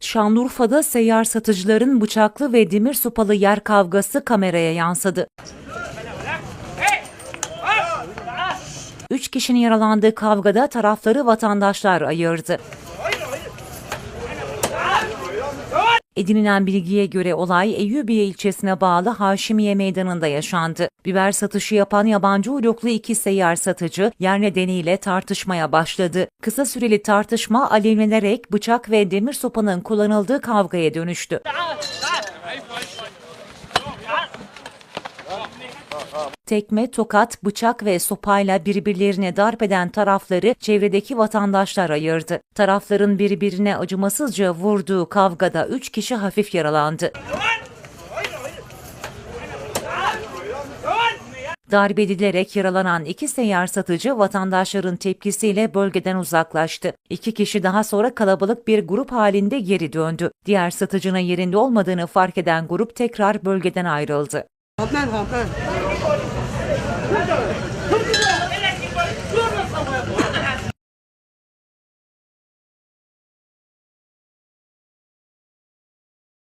Şanlıurfa'da seyyar satıcıların bıçaklı ve demir sopalı yer kavgası kameraya yansıdı. Üç kişinin yaralandığı kavgada tarafları vatandaşlar ayırdı. Edinilen bilgiye göre olay Eyyubiye ilçesine bağlı Haşimiye Meydanı'nda yaşandı. Biber satışı yapan yabancı uyruklu iki seyyar satıcı yer nedeniyle tartışmaya başladı. Kısa süreli tartışma alevlenerek bıçak ve demir sopanın kullanıldığı kavgaya dönüştü. Tekme, tokat, bıçak ve sopayla birbirlerine darp eden tarafları çevredeki vatandaşlar ayırdı. Tarafların birbirine acımasızca vurduğu kavgada 3 kişi hafif yaralandı. Darp edilerek yaralanan iki seyyar satıcı vatandaşların tepkisiyle bölgeden uzaklaştı. İki kişi daha sonra kalabalık bir grup halinde geri döndü. Diğer satıcının yerinde olmadığını fark eden grup tekrar bölgeden ayrıldı. Hop lan hop lan